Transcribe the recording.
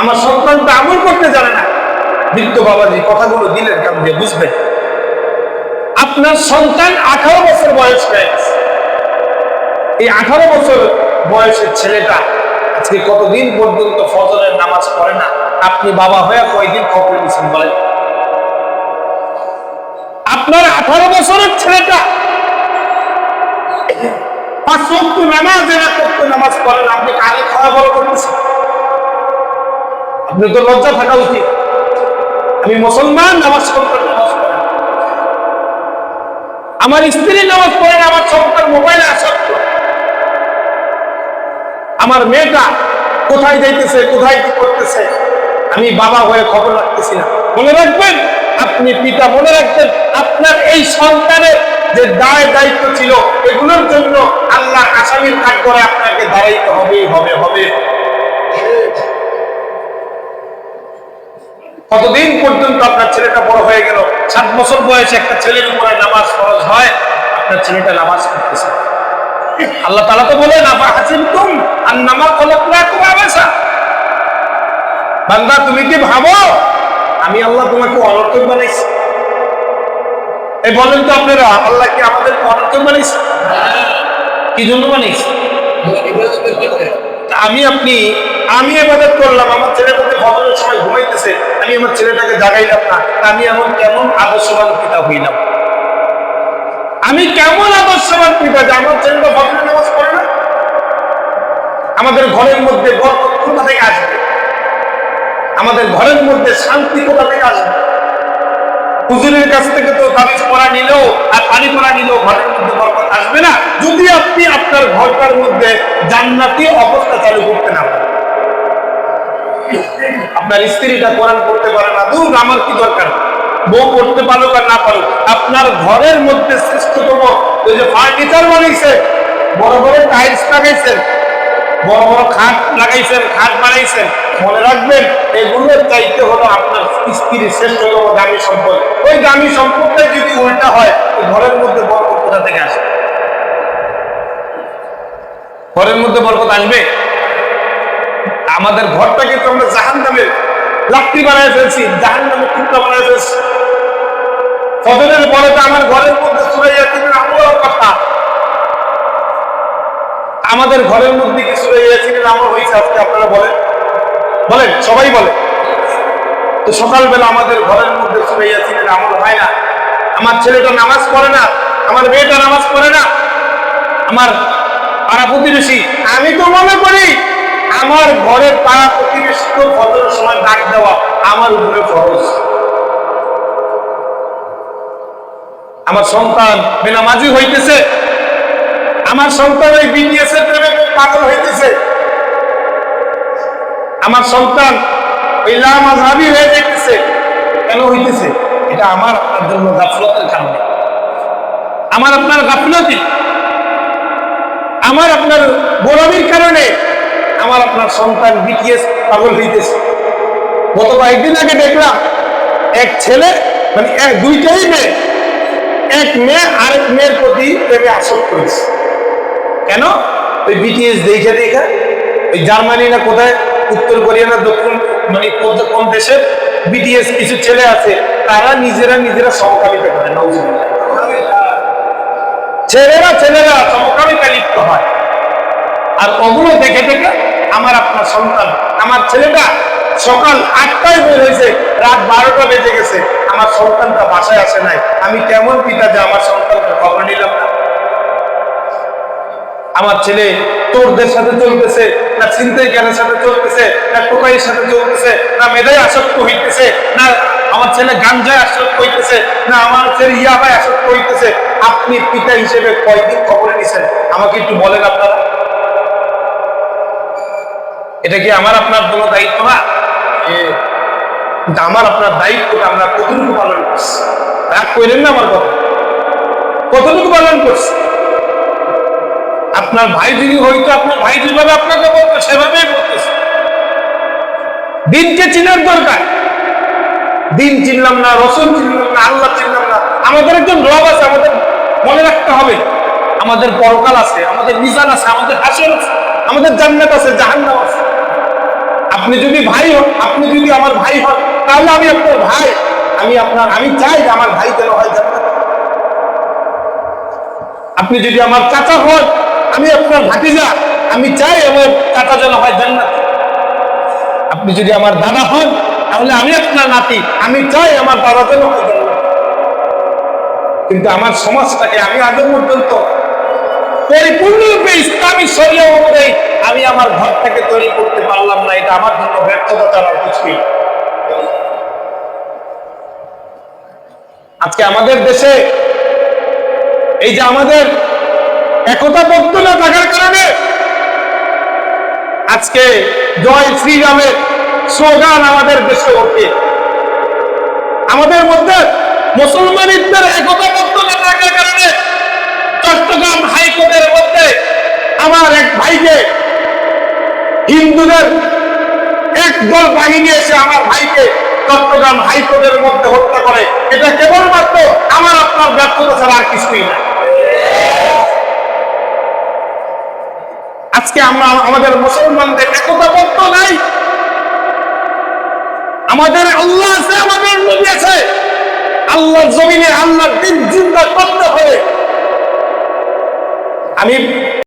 আমার সন্তান তো আমল করতে জানে না। বৃদ্ধ বাবাজি কথাগুলো দিলেন কাম দিয়ে বুঝবেন। আপনার সন্তান আঠারো বছর বয়স হয়ে গেছে। এই আঠারো বছর বয়সের ছেলেটা আজকে কতদিন পর্যন্ত ফজরের নামাজ পড়ে না? আপনি বাবা হয়ে কয়দিন খবর দিচ্ছেন বলেন? আপনার আঠারো বছরের ছেলেটা পাঁচ নামাজ এরা করতে নামাজ পড়েন আপনি কানে খাওয়া বড় করতেছেন আপনি তো লজ্জা থাকা উচিত। আমি মুসলমান, নামাজ পড়েন আমার স্ত্রী নামাজ পড়েন আমার সন্তান মোবাইলে আসক্ত আমার মেয়েটা কোথায় যাইতেছে, কোথায় কি করতেছে, আমি বাবা হয়ে খবর রাখতেছি না মনে রাখবেন, আপনি পিতা মনে রাখবেন, আপনার এই সন্তানের যে দায় দায়িত্ব ছিল, এগুলোর জন্য আল্লাহ আসামির কাজ করে আপনাকে দাঁড়াইতে হবেই, হবে হবে। কতদিন পর্যন্ত আপনার ছেলেটা বড় হয়ে গেল? সাত বছর বয়সে একটা ছেলের উপরে নামাজ ফরজ হয়, আপনার ছেলেটা নামাজ পড়তেছে। আল্লাহ তালা তো বলে আবা হাসিন তুম আর নামাজ আবেসা? বান্দা, তুমি কি ভাবো? আমি আল্লাহ তোমাকে অনর্থক বানাইছি। এই বলেন তো আপনারা, আল্লাহ কি আমাদের অনর্থক বানাইছে? কি জন্য বানাইছে? আমি আপনি, আমি এবাদত করলাম, আমার ছেলেটাকে ফজরের সময় ঘুমাইতেছে, আমি আমার ছেলেটাকে জাগাইলাম না আমি এমন কেমন আদর্শবান পিতা হইলাম? আমি কেমন আদর্শবান পিতা যে আমার ছেলেটা ফজরের নামাজ পড়ে না? আমাদের ঘরের মধ্যে বরকত থেকে আসবে? আমাদের ঘরের মধ্যে শান্তি কোথা থেকে আসবে? হুজুরের কাছ থেকে তো তাবিজ পড়া নিলেও, আর পানি পড়া নিলেও ঘরের মধ্যে বরকত আসবে না। যদি আপনি আপনার ঘরটার মধ্যে জান্নাতি অবস্থা চালু করতে না আপনার স্ত্রীটা কোরআন করতে পারে না, দূর, আমার কি দরকার? বউ করতে পারুক আর না পারুক, আপনার ঘরের মধ্যে শ্রেষ্ঠতম ওই যে ফার্নিচার বানাইছে, বড় বড় টাইলস লাগাইছেন, বড় বড় খাট লাগাইছেন, খাট বানাইছেন, মনে রাখবেন এগুলোর চাইতে হলো আপনার স্ত্রীর শ্রেষ্ঠতম দামি সম্পদ। ওই দামি সম্পদটা যদি উল্টা হয়, ঘরের মধ্যে বরকত কোথা থেকে আসে? ঘরের মধ্যে বরকত আসবে? আমাদের ঘরটাকে তো আমরা জাহান নামের লাকড়ি বানায় ফেলছি জাহান নামের টুকরা বানায় ফেলছি। ফজরের পরে তো আমার ঘরের মধ্যে সুরাইয়া তিনের আমল কথা। আমাদের ঘরের মধ্যে কি সুরাইয়া তিনের আমল হয়েছে আজকে আপনারা বলেন? বলেন, সবাই বলে তো সকালবেলা আমাদের ঘরের মধ্যে সুরাইয়া তিনের আমল হয় না। আমার ছেলেটা নামাজ পড়ে না। আমার মেয়েটা নামাজ পড়ে না আমার পাড়া প্রতিবেশী। আমি তো মনে করি আমার ঘরের পাড়া প্রতিবেশীকে ফজরের সময় ডাক দেওয়া আমার উপরে ফরজ। আমার সন্তান বেনামাজি হইতেছে আমার সন্তান ওই বিডিএস এর প্রেমে পাগল হইতেছে আমার সন্তান ওই লামাজাবি হয়ে যেতেছে কেন হইতেছে? এটা আমার আপনার জন্য গাফলতের কারণে। আমার আপনার গাফলতি, আমার আপনার গোলামির কারণে আমার আপনার সন্তান বিটিএস পাগল হইতেছে। গত কয়েকদিন আগে দেখলাম, এক ছেলে মানে এক, দুইটাই মেয়ে, এক মেয়ে আরেক মেয়ের প্রতি প্রেমে আসক্ত হয়েছে কেন? ওই বিটিএস দেখে দেখে, ওই জার্মানি না কোথায়, উত্তর কোরিয়া না দক্ষিণ মানে কোন- দেশের বিটিএস কিছু ছেলে আছে, তারা নিজেরা নিজেরা সমকামিতা করে নৌজুবিল্লাহ ছেলেরা ছেলেরা সমকামিতা লিপ্ত হয়। আর ওগুলো দেখে দেখে আমার আপনার সন্তান, আমার ছেলেটা সকাল আটটায় বের হয়েছে, রাত বারোটা বেজে গেছে, আমার সন্তানটা বাসায় আসে নাই। আমি কেমন পিতা যে আমার সন্তানটা খবর নিলাম না। আমার ছেলে তোরদের সাথে চলতেছে, না চিন্তাই জ্ঞানের সাথে চলতেছে, না টোকাইয়ের সাথে চলতেছে, না মেধায় আসক্ত হইতেছে, না আমার ছেলে গাঞ্জায় আসক্ত হইতেছে না, আমার ছেলে ইয়াবায় আসক্ত হইতেছে আপনি পিতা হিসেবে কয়দিন খবর নিছেন? আমাকে একটু বলেন আপনারা। এটা কি আমার, আপনার কোনো দায়িত্ব না? আমার, আপনার দায়িত্বটা আমরা কতটুকু পালন করছি? রাগ করেন না আমার কথা। কতটুকু পালন করছি? আপনার ভাই যদি হইতো আপনার ভাই যেভাবে আপনাকে বলতো, সেভাবেই বলতেছে। দিনকে চিনার দরকার। দিন চিনলাম না রসুন চিনলাম না, আল্লাহ চিনলাম না। আমাদের একজন রব আছে, আমাদের মনে রাখতে হবে। আমাদের পরকাল আছে, আমাদের মিজান আছে, আমাদের হাসির আছে, আমাদের জান্নাত আছে, জাহান্নাম আছে। আপনি যদি ভাই হন, আপনি যদি আমার ভাই হন, তাহলে আমি আপনার ভাই। আমি আপনার, আমি চাই যে আমার ভাই যেন হয় জান্নাত। আপনি যদি আমার চাচা হন, আমি আপনার ভাতিজা। আমি চাই আমার চাচা যেন হয় জান্নাত। আপনি যদি আমার দাদা হন তাহলে আমি আপনার নাতি। আমি চাই আমার দাদা যেন কিন্তু আমার সমাজটাকে আমি আগে পর্যন্ত পরিপূর্ণরূপে ইসলামী শরীয় অনুযায়ী আমি আমার ঘরটাকে তৈরি করতে পারলাম না। এটা আমার জন্য ব্যর্থতা ছাড়া কিছুই আজকে আমাদের দেশে এই যে আমাদের একতাবদ্ধ না থাকার কারণে আজকে জয় শ্রীরামের স্লোগান আমাদের দেশে ওঠে আমাদের মধ্যে মুসলমানিদের একতাবদ্ধ না থাকার কারণে চট্টগ্রাম হাইকোর্টের মধ্যে আমার এক ভাইকে হিন্দুদের একদল বাহিনী এসে আমার ভাইকে চট্টগ্রাম হাইকোর্টের মধ্যে হত্যা করে। এটা কেবলমাত্র আমার আপনার ব্যর্থতা ছাড়া আর কিছুই না। আজকে আমরা আমাদের মুসলমানদের একতাবদ্ধ নাই আমাদের আল্লাহ আছে আমাদের নবী আছে। আল্লাহর জমিনে আল্লাহ দিন জিন্দা করতে হবে। আমি